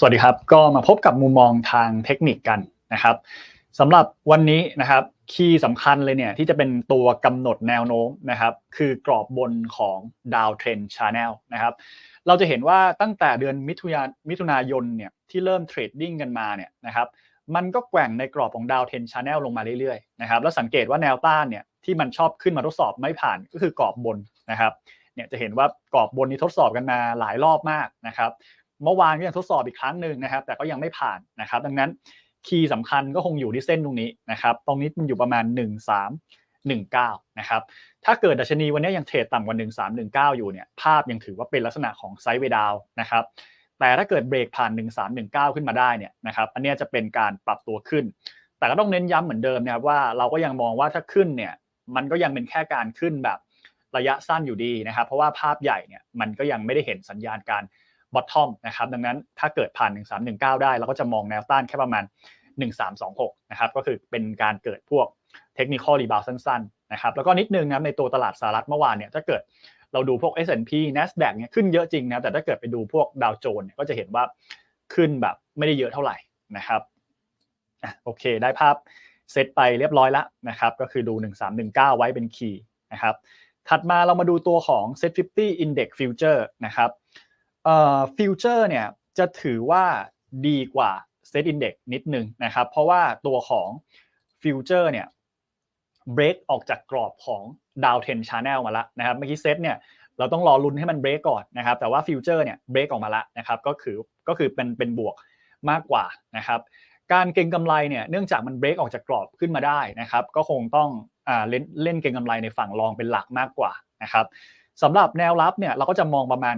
สวัสดีครับ ก็มาพบกับมุมมองทางเทคนิคกันนะครับสำหรับวันนี้นะครับคีย์สำคัญเลยเนี่ยที่จะเป็นตัวกำหนดแนวโน้มนะครับ คือกรอบบนของดาวเทรนชาแนลนะครับ เราจะเห็นว่าตั้งแต่เดือนมิถุนายนมิถุนายนเนี่ยที่เริ่มเทรดดิ้งกันมาเนี่ยนะครับมันก็แกว่งในกรอบของดาวเทนชาแนลลงมาเรื่อยๆนะครับแล้วสังเกตว่าแนวต้านเนี่ยที่มันชอบขึ้นมาทดสอบไม่ผ่านก็คือกรอบบนนะครับเนี่ยจะเห็นว่ากรอบบนนี้ทดสอบกันมาหลายรอบมากนะครับ เมื่อวานก็ยังทดสอบอีกครั้งหนึ่งนะครับ แต่ก็ยังไม่ผ่านนะครับ ดังนั้นคีย์สำคัญก็คงอยู่ที่เส้นตรงนี้นะครับ ตรงนี้มันอยู่ประมาณ 1 3 1 9 นะครับ ถ้าเกิดดัชนีวันนี้ยังเทรดต่ำกว่า 1 3 1 9 อยู่เนี่ย ภาพยังถือว่าเป็นลักษณะของไซด์เวดาวนะครับ แต่ถ้าเกิดเบรกผ่าน 1 3 1 9 ขึ้นมาได้เนี่ยนะครับ อันนี้จะเป็นการปรับตัวขึ้น แต่ก็ต้องเน้นย้ำเหมือนเดิมนะครับว่าเราก็ยังมองว่าถ้าขึ้นเนี่ย มันก็ยังเป็นแค่การขึ้นแบบระยะสั้นอยู่ดีนะครับ เพราะว่าภาพใหญ่เนี่ยมันก็ยังไม่ได้เห็นสัญญาณการ บอททอมนะครับดังนั้นถ้าเกิดผ่าน 1319 ได้เราก็จะมองแนวต้านแค่ประมาณ 1326นะครับก็คือเป็นการเกิดพวกเทคนิคอลรีบาวสั้นๆนะครับแล้วก็นิดนึงนะในตัวตลาดสหรัฐเมื่อวานเนี่ยถ้าเกิดเราดูพวก S&P NASDAQ เนี่ยขึ้นเยอะจริงนะแต่ถ้าเกิดไปดูพวกดาวโจนส์เนี่ยก็จะเห็นว่าขึ้นแบบไม่ได้เยอะเท่าไหร่นะครับอะโอเคได้ภาพเซตไปเรียบร้อยแล้วนะครับก็คือดู 1319 ไว้เป็นคีย์นะครับถัดมาเรามาดูตัวของ Set 50 Index Future นะครับ ฟิวเจอร์เนี่ยจะถือว่าดีกว่า Set Index นิดนึงนะครับ เพราะว่าตัวของฟิวเจอร์เนี่ยเบรกออกจากกรอบของดาวเทนชาแนลมาแล้วนะครับเมื่อกี้เซตเนี่ยเราต้องรอลุ้นให้มันเบรกก่อนนะครับ แต่ว่าฟิวเจอร์เนี่ยเบรกออกมาแล้วนะครับก็คือก็คือเป็นเป็นบวกมากกว่านะครับการเก็งกำไรเนี่ยเนื่องจากมันเบรกออกจากกรอบขึ้นมาได้นะครับ ก็คงต้องอ่าเล่นเล่นเก็งกำไรในฝั่งรองเป็นหลักมากกว่านะครับ สำหรับแนวรับเนี่ยเราก็จะมองประมาณ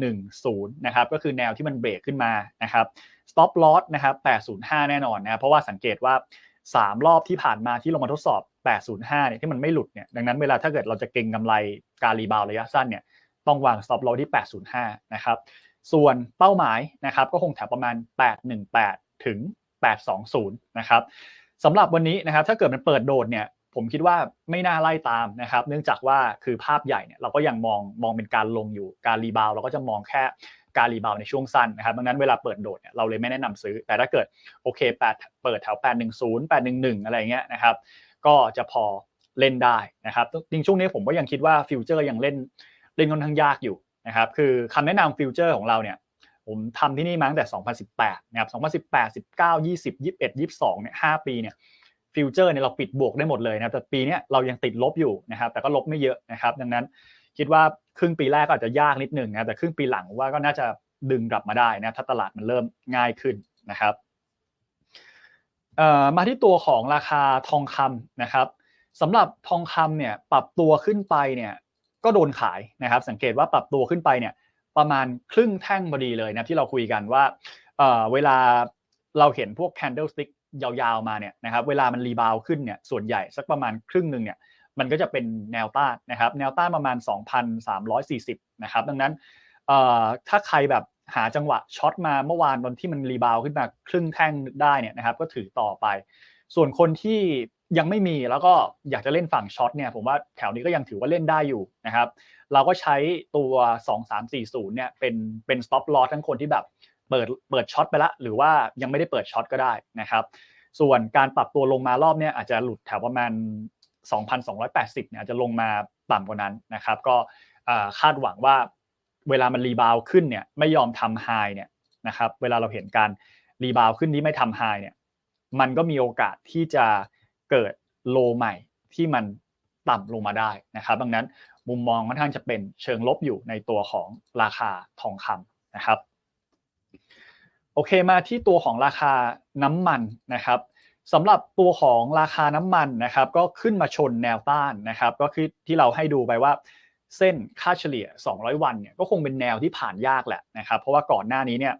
810 นะครับ ก็คือแนวที่มันเบรกขึ้นมานะครับ stop loss นะครับ 805 แน่นอนนะเพราะว่าสังเกตว่า 3 รอบที่ผ่านมาที่ลงมาทดสอบ 805 เนี่ยที่มันไม่หลุดเนี่ยดังนั้นเวลาถ้าเกิดเราจะเก็งกำไรการรีบาวระยะสั้นเนี่ยต้องวาง stop loss ที่ 805 นะครับส่วนเป้าหมายนะครับก็คงแถวประมาณ 818 ถึง 820 นะครับสำหรับวันนี้นะครับถ้าเกิดมันเปิดโดดเนี่ย ผมคิดว่าไม่น่าไล่ตามนะครับ เนื่องจากว่าคือภาพใหญ่เนี่ยเราก็ยังมองมองเป็นการลงอยู่การรีบาวเราก็จะมองแค่การรีบาวในช่วงสั้นนะครับดังนั้นเวลาเปิดโดดเนี่ยเราเลยไม่แนะนำซื้อ แต่ถ้าเกิดโอเคแปดเปิดแถว 810 811 อะไรเงี้ยนะครับ ก็จะพอเล่นได้นะครับจริงช่วงนี้ผมก็ยังคิดว่าฟิวเจอร์ยังเล่นเล่นค่อนข้างยากอยู่นะครับคือคำแนะนำฟิวเจอร์ของเราเนี่ยผมทำที่นี่มาตั้งแต่ 2018 นะครับ 2018 19 20 21 22 เนี่ย 5 ปีเนี่ย ฟิวเจอร์เนี่ยเราปิดบวกได้หมดเลยนะแต่ปีนี้เรายังติดลบอยู่นะครับแต่ก็ลบไม่เยอะนะครับ ดังนั้นคิดว่าครึ่งปีแรกก็อาจจะยากนิดหนึ่งนะแต่ครึ่งปีหลังว่าก็น่าจะดึงกลับมาได้นะถ้าตลาดมันเริ่มง่ายขึ้นนะครับมาที่ตัวของราคาทองคำนะครับสำหรับทองคำเนี่ยปรับตัวขึ้นไปเนี่ยก็โดนขายนะครับ สังเกตว่าปรับตัวขึ้นไปเนี่ยประมาณครึ่งแท่งพอดีเลยนะที่เราคุยกันว่าเวลาเราเห็นพวก candlestick ยาวๆมาเนี่ยนะครับเวลามันรีบาวขึ้นเนี่ยส่วนใหญ่สักประมาณครึ่งหนึ่งเนี่ยมันก็จะเป็นแนวต้านนะครับแนวต้านประมาณ 2,340นะครับดังนั้นถ้าใครแบบหาจังหวะช็อตมาเมื่อวานตอนที่มันรีบาวขึ้นมาครึ่งแท่งได้เนี่ยนะครับก็ถือต่อไป ส่วนคนที่ยังไม่มีแล้วก็อยากจะเล่นฝั่งช็อตเนี่ยผมว่าแถวนี้ก็ยังถือว่าเล่นได้อยู่นะครับเราก็ใช้ตัว 2340เนี่ยเป็นเป็น stop loss ทั้งคนที่แบบ เปิดเปิดช็อตไปละ หรือว่ายังไม่ได้เปิดช็อตก็ได้นะครับ ส่วนการปรับตัวลงมารอบนี้อาจจะหลุดแถวประมาณ 2,280เนี่ยอาจจะลงมาต่ำกว่านั้นนะครับ ก็คาดหวังว่าเวลามันรีบาวขึ้นเนี่ยไม่ยอมทำไฮเนี่ยนะครับเวลาเราเห็นการรีบาวขึ้นที่ไม่ทำไฮเนี่ยมันก็มีโอกาสที่จะเกิดโลใหม่ที่มันต่ำลงมาได้นะครับ ดังนั้นมุมมองค่อนข้างจะเป็นเชิงลบอยู่ในตัวของราคาทองคำนะครับ โอเคมาที่ตัวของราคาน้ำมันนะครับสำหรับตัวของราคาน้ำมันนะครับ ก็ขึ้นมาชนแนวต้านนะครับ ก็คือที่เราให้ดูไปว่าเส้นค่าเฉลี่ย 200 วันเนี่ยก็คงเป็นแนวที่ผ่านยากแหละนะครับ เพราะว่าก่อนหน้านี้เนี่ย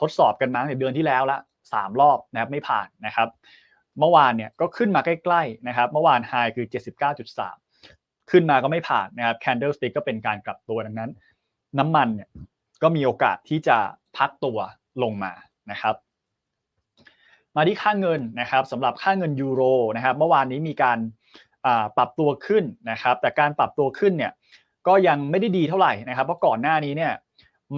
ทดสอบกันมาในเดือนที่แล้วละ3 รอบนะครับไม่ผ่านนะครับ เมื่อวานเนี่ยก็ขึ้นมาใกล้ๆนะครับเมื่อวานไฮคือ 79.3 ขึ้นมาก็ไม่ผ่านนะครับ candlestick ก็เป็นการกลับตัวดังนั้น น้ำมันเนี่ยก็มีโอกาสที่จะ พักตัวลงมานะครับ มาที่ค่าเงินนะครับสำหรับค่าเงินยูโรนะครับ เมื่อวานนี้มีการปรับตัวขึ้นนะครับ แต่การปรับตัวขึ้นเนี่ยก็ยังไม่ได้ดีเท่าไหร่นะครับ เพราะก่อนหน้านี้เนี่ย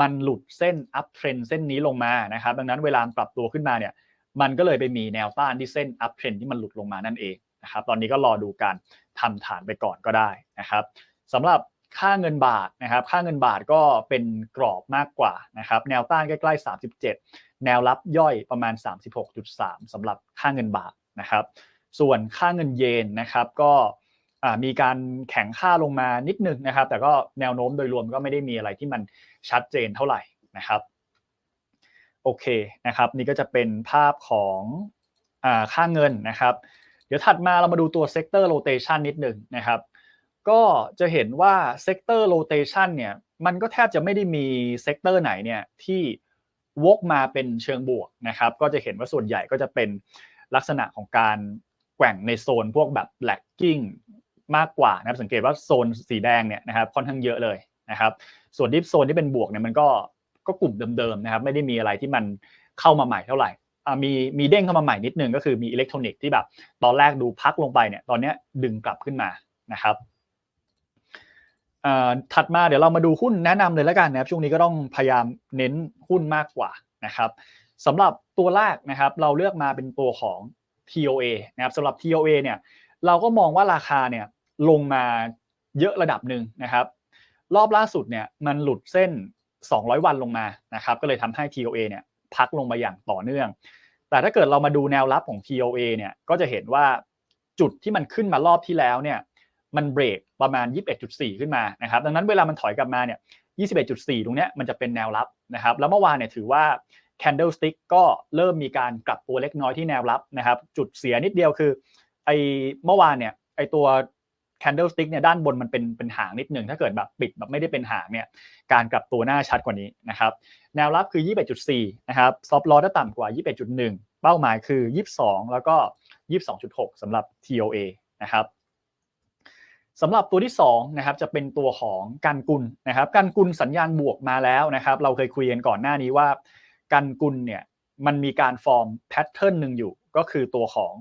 มันหลุดเส้น up trend เส้นนี้ลงมานะครับ ดังนั้นเวลาปรับตัวขึ้นมาเนี่ยมันก็เลยไปมีแนวต้านที่เส้น up trend ที่มันหลุดลงมานั่นเองนะครับ ตอนนี้ก็รอดูการทำฐานไปก่อนก็ได้นะครับสำหรับ ค่าเงินบาทนะครับ ค่าเงินบาทก็เป็นกรอบมากกว่านะครับ แนวต้านใกล้ๆ 37 แนวรับย่อยประมาณ 36.3สำหรับค่าเงินบาทนะครับ ส่วนค่าเงินเยนนะครับก็มีการแข็งค่าลงมานิดนึงนะครับ แต่ก็แนวโน้มโดยรวมก็ไม่ได้มีอะไรที่มันชัดเจนเท่าไหร่นะครับโอเคนะครับ นี่ก็จะเป็นภาพของอค่าเงินนะครับ เดี๋ยวถัดมาเรามาดูตัวเซกเตอร์โรเตชันนิดหนึ่งนะครับ ก็จะเห็นว่าเซกเตอร์โรเตชันเนี่ยมันก็แทบจะไม่ได้มีเซกเตอร์ไหนเนี่ยที่วกมาเป็นเชิงบวกนะครับก็จะเห็นว่าส่วนใหญ่ก็จะเป็นลักษณะของการแกว่งในโซนพวกแบบ lagging มากกว่านะครับสังเกตว่าโซนสีแดงเนี่ยนะครับค่อนข้างเยอะเลยนะครับส่วนดิฟโซนที่เป็นบวกเนี่ยมันก็ก็กลุ่มเดิมๆนะครับไม่ได้มีอะไรที่มันเข้ามาใหม่เท่าไหร่มีมีเด้งเข้ามาใหม่นิดนึงก็คือมีอิเล็กทรอนิกส์ที่แบบตอนแรกดูพักลงไปเนี่ยตอนนี้ดึงกลับขึ้นมานะครับ ถัดมาเดี๋ยวเรามาดูหุ้นแนะนำเลยแล้วกันนะครับช่วงนี้ก็ต้องพยายามเน้นหุ้นมากกว่านะครับสำหรับตัวแรกนะครับเราเลือกมาเป็นตัวของ TOA นะครับสำหรับ TOA เนี่ยเราก็มองว่าราคาเนี่ยลงมาเยอะระดับหนึ่งนะครับ รอบล่าสุดเนี่ยมันหลุดเส้น 200 วันลงมานะครับก็เลยทำให้ TOA เนี่ยพักลงมาอย่างต่อเนื่อง แต่ถ้าเกิดเรามาดูแนวรับของ TOA เนี่ยก็จะเห็นว่าจุดที่มันขึ้นมารอบที่แล้วเนี่ย มันเบรกประมาณ 21.4 ขึ้นมานะครับดังนั้นเวลามันถอยกลับมาเนี่ย 21.4 ตรงเนี้ยมันจะเป็นแนวรับนะครับแล้วเมื่อวานเนี่ยถือว่า candlestick ก็เริ่มมีการกลับตัวเล็กน้อยที่แนวรับนะครับจุดเสียนิดเดียวคือไอเมื่อวานเนี่ยไอตัว candlestick เนี่ยด้านบนมันเป็นเป็นหางนิดหนึ่งถ้าเกิดแบบปิดแบบไม่ได้เป็นหางเนี่ยการกลับตัวหน้าชัดกว่านี้นะครับแนวรับคือ 21.4 นะครับ stop loss ถ้าต่ำกว่า 21.1 เป้าหมายคือ 22 แล้วก็ 22.6สำหรับ TOA นะครับ สำหรับตัวที่2นะครับจะเป็นตัวของกันกุลนะครับกันกุลสัญญาณบวกมาแล้วนะครับ เราเคยคุยกันก่อนหน้านี้ว่ากันกุลเนี่ยมันมีการฟอร์มแพทเทิร์นหนึ่งอยู่ ก็คือตัวของ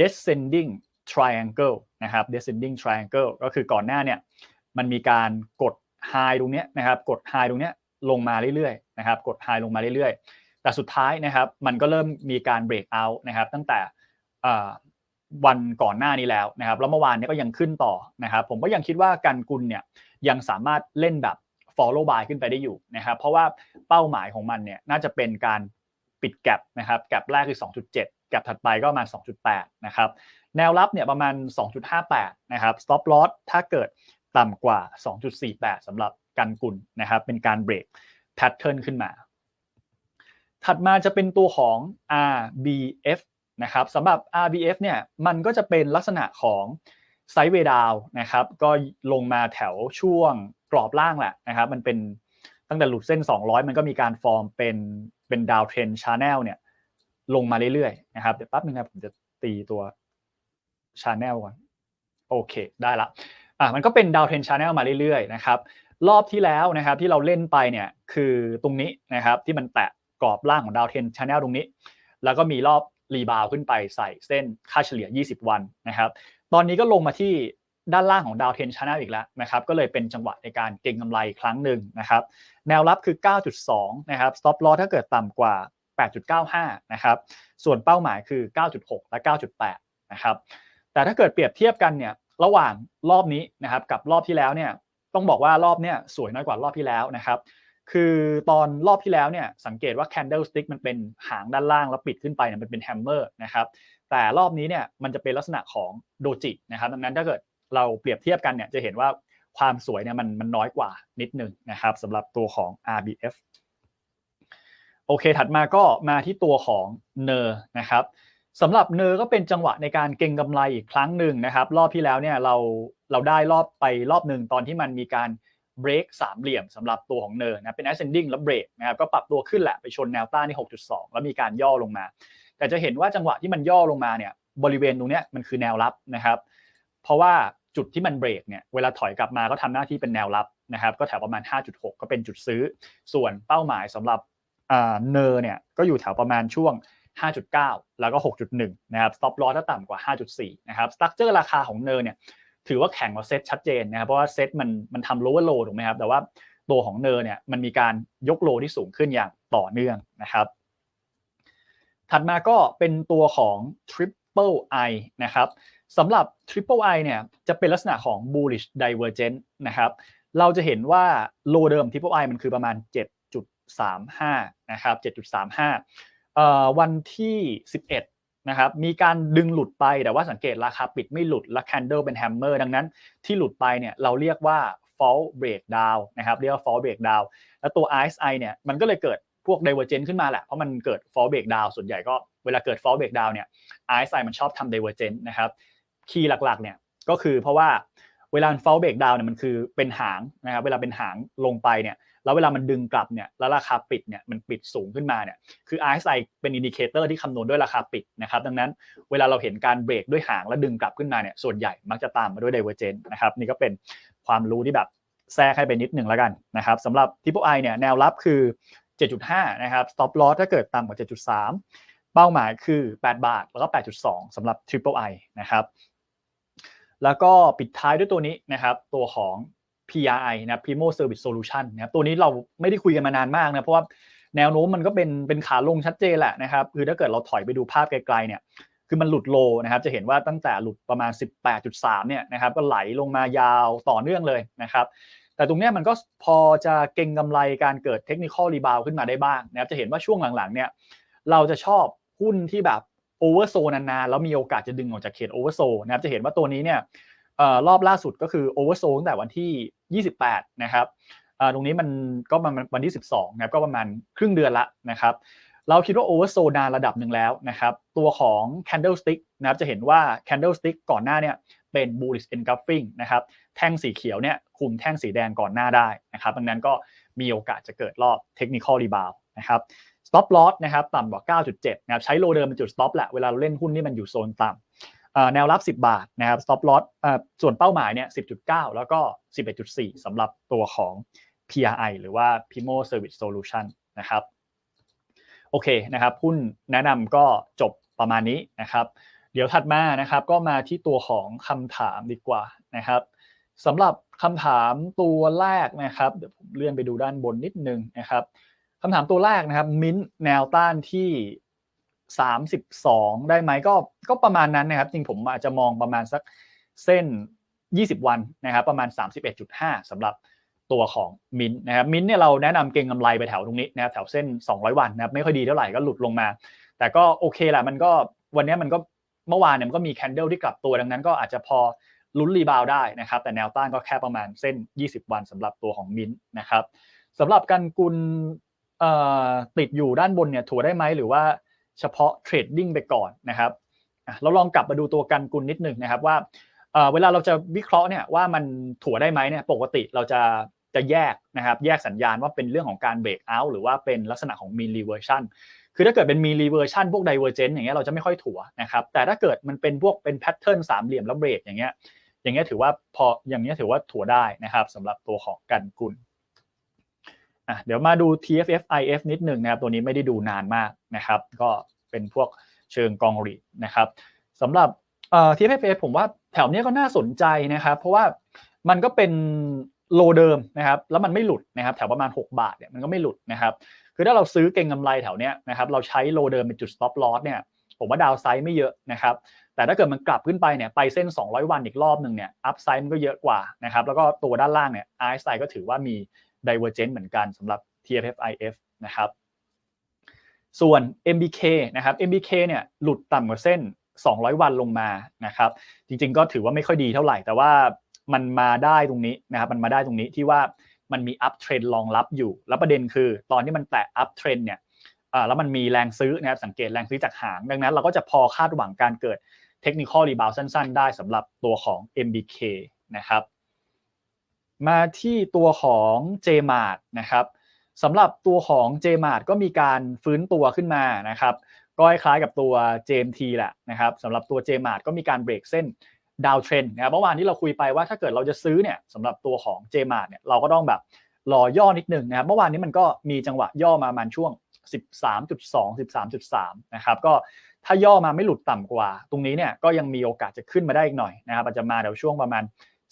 descending triangle นะครับ descending triangle ก็คือก่อนหน้าเนี่ยมันมีการกด high ตรงนี้นะครับกด high ตรงนี้ลงมาเรื่อยๆนะครับกด high ลงมาเรื่อยๆ แต่สุดท้ายนะครับมันก็เริ่มมีการ break out นะครับตั้งแต่ วันก่อนหน้านี้แล้วนะครับแล้วเมื่อวานนี้ก็ยังขึ้นต่อนะครับผมก็ยังคิดว่ากันกุลเนี่ยยังสามารถเล่นแบบ follow by ขึ้นไปได้อยู่นะครับเพราะว่าเป้าหมายของมันเนี่ยน่าจะเป็นการปิดแกลบนะครับแกลบแรกคือ 2.7แกลบถัดไปก็ประมาณ 2.8 นะครับแนวรับเนี่ยประมาณ 2.58 นะครับ stop loss ถ้าเกิดต่ำกว่า 2.48สำหรับกันกุลนะครับเป็นการเบรกแพทเทิร์นขึ้นมา ถัดมาจะเป็นตัวของ RBF นะครับสำหรับ RBF เนี่ยมันก็จะเป็นลักษณะของไซด์เวดาวนะครับก็ลงมาแถวช่วงกรอบล่างแหละนะครับมันเป็นตั้งแต่หลุดเส้น 200 มันก็มีการฟอร์มเป็นเป็นดาวเทรนชาแนลเนี่ยลงมาเรื่อยๆนะครับเดี๋ยวแป๊บนึงครับผมจะตีตัวชาแนลก่อนโอเคได้ละอะมันก็เป็นดาวเทรนชาแนลมาเรื่อยๆนะครับรอบที่แล้วนะครับที่เราเล่นไปเนี่ยคือตรงนี้นะครับที่มันแตะกรอบล่างของดาวเทรนชาแนลตรงนี้ แล้วก็มีรอบ รีบาวขึ้นไปใส่เส้นค่าเฉลี่ย 20 วันนะครับ ตอนนี้ก็ลงมาที่ด้านล่างของดาวเทนชาแนลอีกแล้วนะครับ ก็เลยเป็นจังหวะในการเก็งกำไรครั้งหนึ่งนะครับ แนวรับคือ 9.2 นะครับ stop loss ถ้าเกิดต่ำกว่า 8.95 นะครับ ส่วนเป้าหมายคือ 9.6 และ 9.8 นะครับ แต่ถ้าเกิดเปรียบเทียบกันเนี่ย ระหว่างรอบนี้นะครับ กับรอบที่แล้วเนี่ย ต้องบอกว่ารอบเนี้ยสวยน้อยกว่ารอบที่แล้วนะครับ คือตอนรอบที่แล้วเนี่ยสังเกตว่า candlestick มันเป็นหางด้านล่างแล้วปิดขึ้นไปเนี่ยมันเป็นแฮมเมอร์นะครับแต่รอบนี้เนี่ยมันจะเป็นลักษณะของโดจินะครับดังนั้นถ้าเกิดเราเปรียบเทียบกันเนี่ยจะเห็นว่าความสวยเนี่ยมันมันน้อยกว่านิดหนึ่งนะครับสำหรับตัวของ RBF โอเคถัดมาก็มาที่ตัวของเนอร์นะครับสำหรับเนอร์ก็เป็นจังหวะในการเก็งกำไรอีกครั้งหนึ่งนะครับ รอบที่แล้วเนี่ยเราเราได้รอบไปรอบหนึ่งตอนที่มันมีการ เบรกสามเหลี่ยมสำหรับตัวของเนิร์นะเป็น ascending แล้วเบรกนะครับก็ปรับตัวขึ้นแหละไปชนแนวต้านที่ 6.2 แล้วมีการย่อลงมา แต่จะเห็นว่าจังหวะที่มันย่อลงมาเนี่ยบริเวณตรงนี้มันคือแนวรับนะครับ เพราะว่าจุดที่มันเบรกเนี่ยเวลาถอยกลับมาก็ทำหน้าที่เป็นแนวรับนะครับก็แถวประมาณ 5.6 ก็เป็นจุดซื้อ ส่วนเป้าหมายสำหรับเนอร์เนี่ยก็อยู่แถวประมาณช่วง 5.9 แล้วก็ 6.1 นะครับ stop loss ถ้าต่ำกว่า 5.4 นะครับ structure ราคาของเนอร์เนี่ย ถือว่าแข่งกับเซตชัดเจนนะครับเพราะว่าเซตมันมันทำ lower low ถูกไหมครับ แต่ว่าตัวของเนอร์เนี่ยมันมีการยกโลที่สูงขึ้นอย่างต่อเนื่องนะครับ ถัดมาก็เป็นตัวของ Triple I นะครับสำหรับ Triple I เนี่ยจะเป็นลักษณะของ bullish divergence นะครับ เราจะเห็นว่าโลเดิม Triple I มันคือประมาณ 7.35 นะครับ 7.35วันที่ 11 นะครับมีการดึงหลุดไปแต่ว่าสังเกตราคาปิดไม่หลุดและ candle เป็น hammer ดังนั้น ที่หลุดไปเนี่ยเราเรียกว่า fall breakdown นะครับเรียกว่า fall breakdown แล้วตัว RSI เนี่ยมันก็เลยเกิดพวก divergence ขึ้นมาแหละ เพราะมันเกิด fall breakdown ส่วนใหญ่ก็เวลาเกิด fall breakdown เนี่ย RSI มันชอบทำ divergence นะครับคีย์หลักๆเนี่ยก็คือเพราะว่าเวลา fall breakdown เนี่ยมันคือเป็นหางนะครับเวลาเป็นหางลงไปเนี่ย แล้วเวลามันดึงกลับเนี่ยแล้วราคาปิดเนี่ยมันปิดสูงขึ้นมาเนี่ยคือ RSI เป็นอินดิเคเตอร์ที่คำนวณด้วยราคาปิดนะครับดังนั้นเวลาเราเห็นการเบรกด้วยหางแล้วดึงกลับขึ้นมาเนี่ยส่วนใหญ่มักจะตามมาด้วย divergence นะครับนี่ก็เป็นความรู้ที่แบบแทรกให้ไปนิดหนึ่งแล้วกันนะครับสำหรับ Triple I เนี่ยแนวรับคือ 7.5 นะครับ stop loss ถ้าเกิดต่ำกว่า 7.3 เป้าหมายคือ 8 บาท แล้วก็ 8.2สำหรับ Triple I นะครับ แล้วก็ปิดท้ายด้วยตัวนี้นะครับ ตัวของ PRI นะ Primo Service Solution นะครับตัวนี้เราไม่ได้คุยกันมานานมากนะเพราะว่าแนวโน้มมันก็เป็นเป็นขาลงชัดเจนแหละนะครับคือถ้าเกิดเราถอยไปดูภาพไกลๆเนี่ยคือมันหลุดโลนะครับจะเห็นว่าตั้งแต่หลุดประมาณ 18.3เนี่ยนะครับก็ไหลลงมายาวต่อเนื่องเลยนะครับแต่ตรงนี้มันก็พอจะเก็งกำไรการเกิดเทคนิคอลรีบาวขึ้นมาได้บ้างนะครับจะเห็นว่าช่วงหลังๆเนี่ยเราจะชอบหุ้นที่แบบโอเวอร์โซนานๆแล้วมีโอกาสจะดึงออกจากเขตโอเวอร์โซนะครับจะเห็นว่าตัวนี้เนี่ย รอบล่าสุดก็คือโอเวอร์โซตั้งแต่วันที่ 28 นะครับตรงนี้มันก็มันวันที่ 12นะครับก็ประมาณครึ่งเดือนละนะครับ เราคิดว่าโอเวอร์โซนานระดับหนึ่งแล้วนะครับ ตัวของ candlestick นะครับจะเห็นว่า candlestick ก่อนหน้าเนี่ยเป็น bullish engulfing นะครับ แท่งสีเขียวเนี่ยคุมแท่งสีแดงก่อนหน้าได้นะครับ ดังนั้นก็มีโอกาสจะเกิดรอบ technical rebound นะครับ stop loss นะครับต่ำกว่า 9.7 นะครับใช้โลเดิมเป็นจุด stop แหละ เวลาเราเล่นหุ้นที่มันอยู่โซนต่ำ แนวรับ 10 บาทนะครับ stop loss ส่วนเป้าหมายเนี่ย 10.9 แล้วก็ 11.4สำหรับตัวของ PRI หรือว่า Pimo Service Solution นะครับ โอเคนะครับหุ้นแนะนำก็จบประมาณนี้นะครับ เดี๋ยวถัดมานะครับก็มาที่ตัวของคำถามดีกว่านะครับสำหรับคำถามตัวแรกนะครับ เดี๋ยวผมเลื่อนไปดูด้านบนนิดนึงนะครับคำถามตัวแรกนะครับ มิ้นแนวต้านที่ 32 ได้ไหมก็ก็ประมาณนั้นนะครับ จริงผมอาจจะมองประมาณสักเส้น 20 วันนะครับ ประมาณ 31.5สำหรับตัวของมินนะครับมินเนี่ยเราแนะนำเก็งกำไรไปแถวตรงนี้นะครับแถวเส้น 200 วันนะครับไม่ค่อยดีเท่าไหร่ก็หลุดลงมา แต่ก็โอเคแหละมันก็วันนี้มันก็เมื่อวานเนี่ยมันก็มีแคนเดลที่กลับตัวดังนั้น ก็อาจจะพอลุ้นรีบาวได้นะครับ แต่แนวต้านก็แค่ประมาณเส้น 20 วันสำหรับตัวของมินนะครับสำหรับการกุลติดอยู่ด้านบนเนี่ยถัวได้ไหมหรือว่า เฉพาะเทรดดิ้งไปก่อนนะครับเราลองกลับมาดูตัวกันกุลนิดหนึ่งนะครับว่าเวลาเราจะวิเคราะห์เนี่ยว่ามันถั่วได้ไหมเนี่ยปกติเราจะจะแยกนะครับแยกสัญญาณว่าเป็นเรื่องของการเบรกเอาท์หรือว่าเป็นลักษณะของมีรีเวอร์ชันคือถ้าเกิดเป็นมีรีเวอร์ชันพวกไดเวอร์เจนต์อย่างเงี้ยเราจะไม่ค่อยถั่วนะครับแต่ถ้าเกิดมันเป็นพวกเป็นแพทเทิร์นสามเหลี่ยมแล้วเบรกอย่างเงี้ยอย่างเงี้ยถือว่าพออย่างเงี้ยถือว่าถั่วได้นะครับสำหรับตัวของกันกุล อะเดี๋ยวมาดู TFF IF นิดหนึ่งนะครับ ตัวนี้ไม่ได้ดูนานมากนะครับ ก็เป็นพวกเชิงกองรีนะครับสำหรับเอ่อ TFF ผมว่าแถวนี้ก็น่าสนใจนะครับ เพราะว่ามันก็เป็นโลเดิมนะครับ แล้วมันไม่หลุดนะครับ แถวประมาณ 6 บาทเนี่ยมันก็ไม่หลุดนะครับ คือถ้าเราซื้อเก็งกำไรแถวเนี้ยนะครับ เราใช้โลเดิมเป็นจุด stop loss เนี่ย ผมว่าดาวไซด์ไม่เยอะนะครับ แต่ถ้าเกิดมันกลับขึ้นไปเนี่ย ไปเส้น 200 วันอีกรอบหนึ่งเนี่ย อัพไซด์มันก็เยอะกว่านะครับ แล้วก็ตัวด้านล่างเนี่ย RSI ก็ถือว่ามี divergent เหมือนกันสำหรับ TFFIF นะครับ ส่วน MBK นะครับ MBK เนี่ยหลุดต่ำกว่าเส้น 200 วันลงมานะครับ จริงๆ ก็ถือว่าไม่ค่อยดีเท่าไหร่ แต่ว่ามันมาได้ตรงนี้นะครับ มันมาได้ตรงนี้ที่ว่ามันมี up trend รองรับอยู่ แล้วประเด็นคือตอนที่มันแตะ up trend เนี่ยแล้วมันมีแรงซื้อนะครับ สังเกตแรงซื้อจากหาง ดังนั้นเราก็จะพอคาดหวังการเกิดเทคนิคอลรีบาวสั้น ๆ ได้สำหรับตัวของ MBK นะครับ มาที่ตัวของ JMart นะครับสำหรับตัวของ JMart ก็มีการฟื้นตัวขึ้นมานะครับก็คล้ายกับตัว JMT แหละนะครับสำหรับตัว JMart ก็มีการเบรกเส้นดาวเทรนนะครับเมื่อวานที่เราคุยไปว่าถ้าเกิดเราจะซื้อเนี่ยสำหรับตัวของ JMart เนี่ยเราก็ต้องแบบรอย่อนิดนึงนะครับเมื่อวานนี้มันก็มีจังหวะย่อมาประมาณช่วง 13.2 13.3นะครับก็ถ้าย่อมาไม่หลุดต่ำกว่า ตรงนี้เนี่ยก็ยังมีโอกาสจะขึ้นมาได้อีกหน่อยนะครับอาจจะมาเดี๋ยวช่วงประมาณ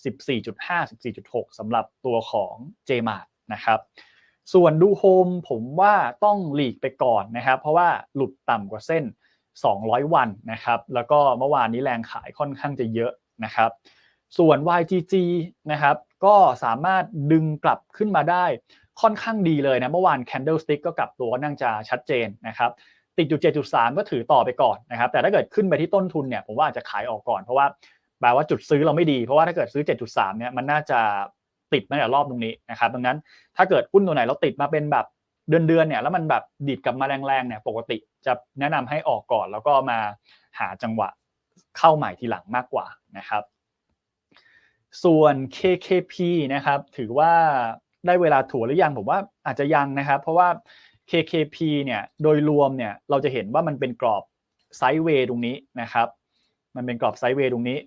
14.5 14.6สำหรับตัวของ JMart นะครับ ส่วนดูโฮมผมว่าต้องหลีกไปก่อนนะครับ เพราะว่าหลุดต่ำกว่าเส้น 200 วันนะครับ แล้วก็เมื่อวานนี้แรงขายค่อนข้างจะเยอะนะครับ ส่วน YGG นะครับก็สามารถดึงกลับขึ้นมาได้ค่อนข้างดีเลยนะ เมื่อวาน Candlestick ก็กลับตัวนั่งจะชัดเจนนะครับติดอยู่7.3 ก็ถือต่อไปก่อนนะครับ แต่ถ้าเกิดขึ้นไปที่ต้นทุนเนี่ยผมว่าอาจจะขายออกก่อนเพราะว่า แปลว่าจุดซื้อเราไม่ดี เพราะว่าถ้าเกิดซื้อ 7.3 เนี่ยมันน่าจะติดมาแต่รอบตรงนี้นะครับดังนั้นถ้าเกิดหุ้นตัวไหนเราติดมาเป็นแบบเดือนๆเนี่ยแล้วมันแบบดีดกลับมาแรงๆเนี่ยปกติจะแนะนำให้ออกก่อน แล้วก็มาหาจังหวะเข้าใหม่ทีหลังมากกว่านะครับ ส่วน KKP นะครับ ถือว่าได้เวลาถั่วหรือยังผมว่าอาจจะยังนะครับ เพราะว่า KKP เนี่ยโดยรวมเนี่ยเราจะเห็นว่ามันเป็นกรอบไซด์เวย์ตรงนี้นะครับ มันเป็นกรอบไซด์เวย์ตรงนี้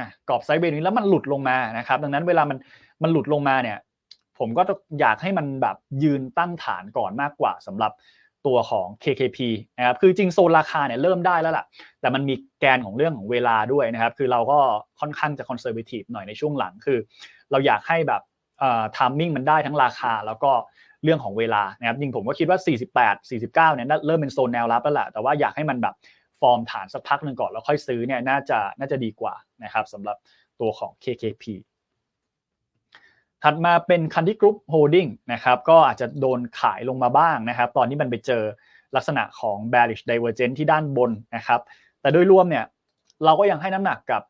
อะกรอบไซด์เวย์นี้แล้วมันหลุดลงมานะครับ ดังนั้นเวลามันมันหลุดลงมาเนี่ย ผมก็อยากให้มันแบบยืนตั้งฐานก่อนมากกว่าสำหรับตัวของ KKP นะครับ คือจริงโซนราคาเนี่ยเริ่มได้แล้วล่ะ แต่มันมีแกนของเรื่องของเวลาด้วยนะครับ คือเราก็ค่อนข้างจะคอนเซอร์เวทีฟหน่อยในช่วงหลัง คือ เราอยากให้แบบทามมิ่งมันได้ทั้งราคาแล้วก็เรื่องของเวลานะครับจริงผมก็คิดว่า 48 49เนี่ยเริ่มเป็นโซนแนวรับแล้วแหละแต่ว่าอยากให้มันแบบ ฟอร์มฐานสักพักหนึ่งก่อนแล้วค่อยซื้อเนี่ยน่าจะน่าจะดีกว่านะครับสำหรับตัวของ KKP ถัดมาเป็นคันที่กรุ๊ปโฮลดิ้งนะครับก็อาจจะโดนขายลงมาบ้างนะครับ ตอนนี้มันไปเจอลักษณะของ bearish divergence ที่ด้านบนนะครับ แต่โดยรวมเนี่ยเราก็ยังให้น้ำหนักกับ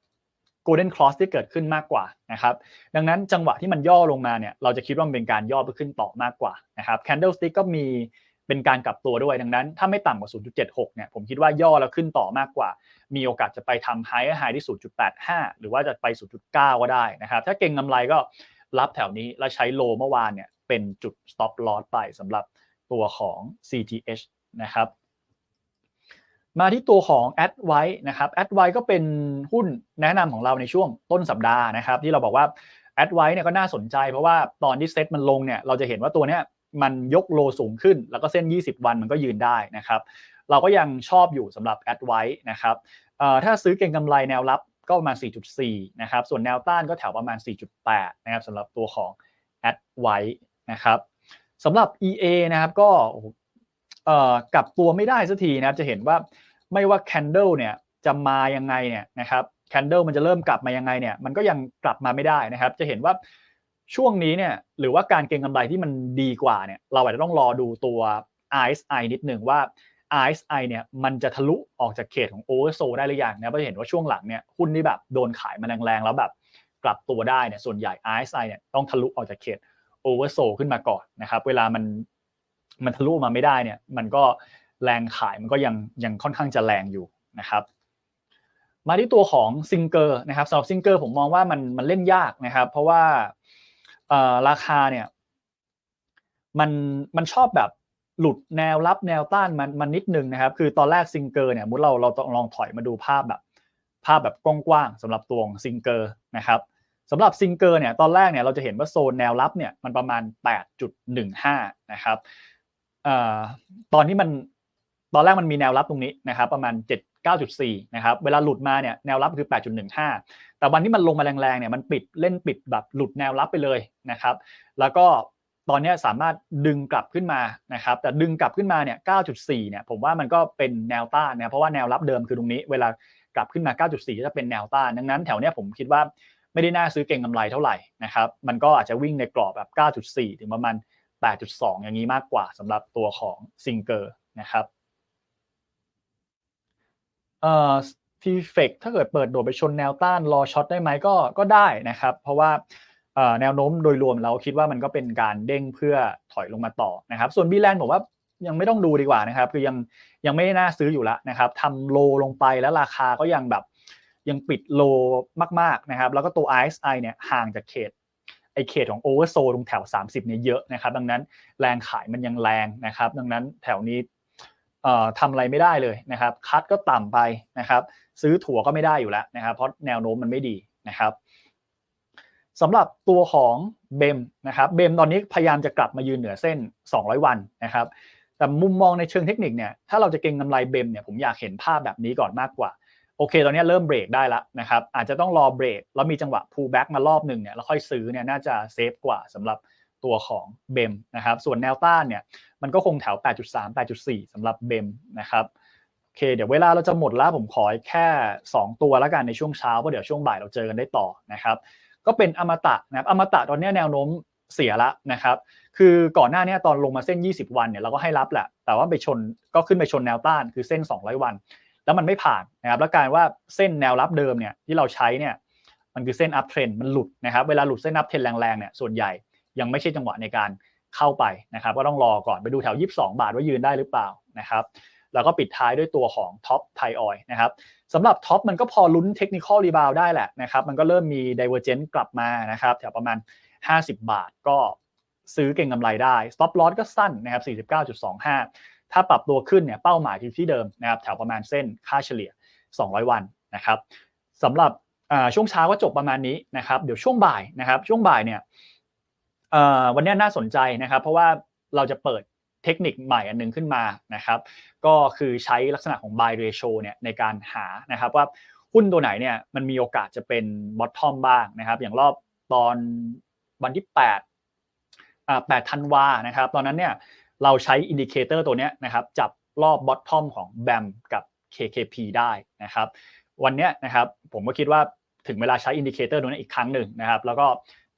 golden cross ที่เกิดขึ้นมากกว่านะครับ ดังนั้นจังหวะที่มันย่อลงมาเนี่ยเราจะคิดว่ามันเป็นการย่อไปขึ้นต่อมากกว่านะครับ candlestick ก็มี เป็นการกลับตัวด้วยดังนั้น ถ้าไม่ต่ำกว่า 0.76 เนี่ยผมคิดว่าย่อแล้วขึ้นต่อมากกว่า มีโอกาสจะไปทำ high high ที่ 0.85 หรือว่าจะไป 0.9 ก็ได้นะครับถ้าเก่งกำไรก็รับแถวนี้แล้วใช้โลเมื่อวานเนี่ยเป็นจุด stop loss ไปสำหรับตัวของ CTH นะครับมาที่ตัวของ a d w i นะครับ a d w i ก็เป็นหุ้นแนะนำของเราในช่วงต้นสัปดาห์นะครับที่เราบอกว่า a d w i เนี่ยก็น่าสนใจเพราะว่าตอนที่เซ็ตมันลงเนี่ยเราจะเห็นว่าตัวเนี้ย มันยกโลสูงขึ้น แล้วก็เส้น 20 วันมันก็ยืนได้นะครับ เราก็ยังชอบอยู่สำหรับ a d w i นะครับถ้าซื้อเก่งกำไรแนวรับก็ประมาณ 4.4 นะครับ ส่วนแนวต้านก็แถวประมาณ 4.8 นะครับสำหรับตัวของ a d w i นะครับสำหรับ EA นะครับก็กลับตัวไม่ได้สักทีนะครับ จะเห็นว่าไม่ว่า Candle เนี่ยจะมายังไงเนี่ยนะครับ Candle มันจะเริ่มกลับมายังไงเนี่ย มันก็ยังกลับมาไม่ได้นะครับ จะเห็นว่า ช่วงนี้เนี่ยหรือว่าการเก็งกำไรที่มันดีกว่าเนี่ยเราอาจจะต้องรอดูตัว RSI นิดหนึ่งว่า RSI เนี่ยมันจะทะลุออกจากเขตของ oversold ได้หรือยังนะเพราะเห็นว่าช่วงหลังเนี่ยหุ้นที่แบบโดนขายมาแรงๆแล้วแบบกลับตัวได้เนี่ยส่วนใหญ่ RSI เนี่ยต้องทะลุออกจากเขต oversold ขึ้นมาก่อนนะครับเวลามันมันทะลุมาไม่ได้เนี่ยมันก็แรงขายมันก็ยังยังค่อนข้างจะแรงอยู่นะครับมาที่ตัวของซิงเกอร์นะครับสำหรับซิงเกอร์ผมมองว่ามันมันเล่นยากนะครับเพราะว่า ราคาเนี่ย มันมันชอบแบบหลุดแนวรับแนวต้านมันมันนิดนึงนะครับ คือตอนแรกซิงเกอร์เนี่ยมุดเราเราต้องลองถอยมาดูภาพแบบ ภาพแบบกว้างๆสำหรับตัวของซิงเกอร์นะครับสำหรับซิงเกอร์เนี่ยตอนแรกเนี่ยเราจะเห็นว่าโซนแนวรับเนี่ยมันประมาณ 8.15 นะครับตอนที่มันตอนแรกมันมีแนวรับตรงนี้นะครับ ประมาณ 9.4 นะครับ เวลาหลุดมาเนี่ยแนวรับคือ 8.15 แต่วันที่มันลงมาแรงๆเนี่ยมันปิดเล่นปิดแบบหลุดแนวรับไปเลยนะครับ แล้วก็ตอนนี้สามารถดึงกลับขึ้นมานะครับ แต่ดึงกลับขึ้นมาเนี่ย 9.4 เนี่ยผมว่ามันก็เป็นแนวต้านนะเพราะว่าแนวรับเดิมคือตรงนี้ เวลากลับขึ้นมา 9.4 จะเป็นแนวต้านดังนั้นแถวเนี้ยผมคิดว่าไม่ได้น่าซื้อเก่งกำไรเท่าไหร่นะครับ มันก็อาจจะวิ่งในกรอบแบบ 9.4 ถึงประมาณ 8.2 อย่างนี้มากกว่าสำหรับตัวของซิงเกอร์นะครับ เอ่อทีเฟกถ้าเกิดเปิดโดดไปชนแนวต้านรอช็อตได้ไหมก็ก็ได้นะครับ เพราะว่าแนวโน้มโดยรวมเราคิดว่ามันก็เป็นการเด้งเพื่อถอยลงมาต่อนะครับ ส่วนบีแลนด์ผมว่ายังไม่ต้องดูดีกว่านะครับ คือยังยังไม่น่าซื้ออยู่แล้วนะครับทำโลลงไปแล้วราคาก็ยังแบบยังปิดโลมากๆนะครับ แล้วก็ตัว RSI เนี่ยห่างจากเขตไอเขตของโอเวอร์โซตรงแถว 30เนี่ยเยอะนะครับ ดังนั้นแรงขายมันยังแรงนะครับ ดังนั้นแถวนี้ ทำอะไรไม่ได้เลยนะครับคัดก็ต่ำไปนะครับซื้อถั่วก็ไม่ได้อยู่แล้วนะครับเพราะแนวโน้มมันไม่ดีนะครับสำหรับตัวของเบมนะครับเบมตอนนี้พยายามจะกลับมายืนเหนือเส้น 200 วันนะครับแต่มุมมองในเชิงเทคนิคเนี่ยถ้าเราจะเก็งกำไรเบมเนี่ยผมอยากเห็นภาพแบบนี้ก่อนมากกว่าโโอเค ตอนนี้เริ่มเบรกได้แล้วนะครับอาจจะต้องรอเบรกแล้วมีจังหวะ pull back มารอบหนึ่งเนี่ยแล้วค่อยซื้อเนี่ยน่าจะเซฟกว่าสำหรับ ตัวของเบมนะครับ ส่วนแนวต้านเนี่ยมันก็คงแถว 8.3 8.4สำหรับเบมนะครับโอเคเดี๋ยวเวลาเราจะหมดแล้วผมขอแค่ 2 ตัวแล้วกันในช่วงเช้าเพราะเดี๋ยวช่วงบ่ายเราเจอกันได้ต่อนะครับ ก็เป็นอมตะนะครับอมตะตอนนี้แนวโน้มเสียละนะครับ คือก่อนหน้านี้ตอนลงมาเส้น 20 วันเนี่ยเราก็ให้รับแหละ แต่ว่าไปชนก็ขึ้นไปชนแนวต้านคือเส้น 200 วัน แล้วมันไม่ผ่านนะครับ แล้วกลายว่าเส้นแนวรับเดิมเนี่ยที่เราใช้เนี่ยมันคือเส้นอัพเทรนมันหลุดนะครับ เวลาหลุดเส้นอัพเทรนแรงๆเนี่ยส่วนใหญ่ ยังไม่ใช่จังหวะในการเข้าไปนะครับ ก็ต้องรอก่อนไปดูแถว 22 บาทว่ายืนได้หรือเปล่านะครับแล้วก็ปิดท้ายด้วยตัวของท็อปไทออยนะครับสำหรับท็อปมันก็พอลุ้นเทคนิคอลรีบาวได้แหละนะครับมันก็เริ่มมี divergence กลับมานะครับแถวประมาณ 50 บาทก็ซื้อเก่งกำไรได้ stop loss ก็สั้นนะครับ 49.25 ถ้าปรับตัวขึ้นเนี่ยเป้าหมายอยู่ที่เดิมนะครับแถวประมาณเส้นค่าเฉลี่ย 200 วันนะครับสำหรับช่วงเช้าก็จบประมาณนี้นะครับเดี๋ยวช่วงบ่ายนะครับช่วงบ่ายเนี่ย วันนี้น่าสนใจนะครับ เพราะว่าเราจะเปิดเทคนิคใหม่อันหนึงขึ้นมานะครับ ก็คือใช้ลักษณะของ buy ratio เนี่ยในการหานะครับว่าหุ้นตัวไหนเนี่ยมันมีโอกาสจะเป็น bottom บ้างนะครับ อย่างรอบตอนวันที่8อ่า8ธันวานะครับ ตอนนั้นเนี่ยเราใช้อินดิเคเตอร์ตัวนี้นะครับ จับรอบ bottom ของ BAM กับ KKP ได้นะครับ วันนี้นะครับผมก็คิดว่าถึงเวลาใช้อินดิเคเตอร์ตัวนี้อีกครั้งหนึ่งนะครับ แล้วก็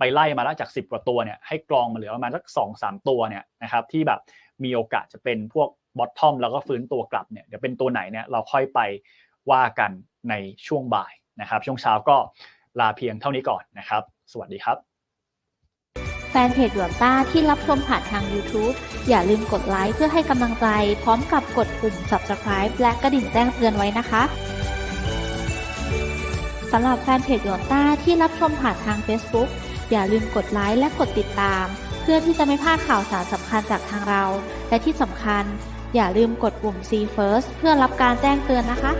ไปไล่มาแล้วจาก 10 กว่าตัวเนี่ยให้กรองมาเหลือประมาณสัก2 3ตัวเนี่ยนะครับที่แบบมีโอกาสจะเป็นพวก bottom แล้วก็ฟื้นตัวกลับเนี่ยเดี๋ยวเป็นตัวไหนเนี่ยเราค่อยไปว่ากันในช่วงบ่ายนะครับ ช่วงเช้าก็ลาเพียงเท่านี้ก่อนนะครับ สวัสดีครับ แฟนเพจหยวนต้าที่รับชมผ่านทาง YouTube อย่าลืมกดไลค์เพื่อให้กำลังใจ พร้อมกับกดปุ่ม Subscribe และกระดิ่งแจ้งเตือนไว้นะคะสำหรับแฟนเพจหยวนต้าที่รับชมผ่านทาง Facebook อย่าลืมกดไลค์และกดติดตาม เพื่อที่จะไม่พลาดข่าวสารสำคัญจากทางเรา และที่สำคัญ อย่าลืมกดปุ่ม See First เพื่อรับการแจ้งเตือนนะคะ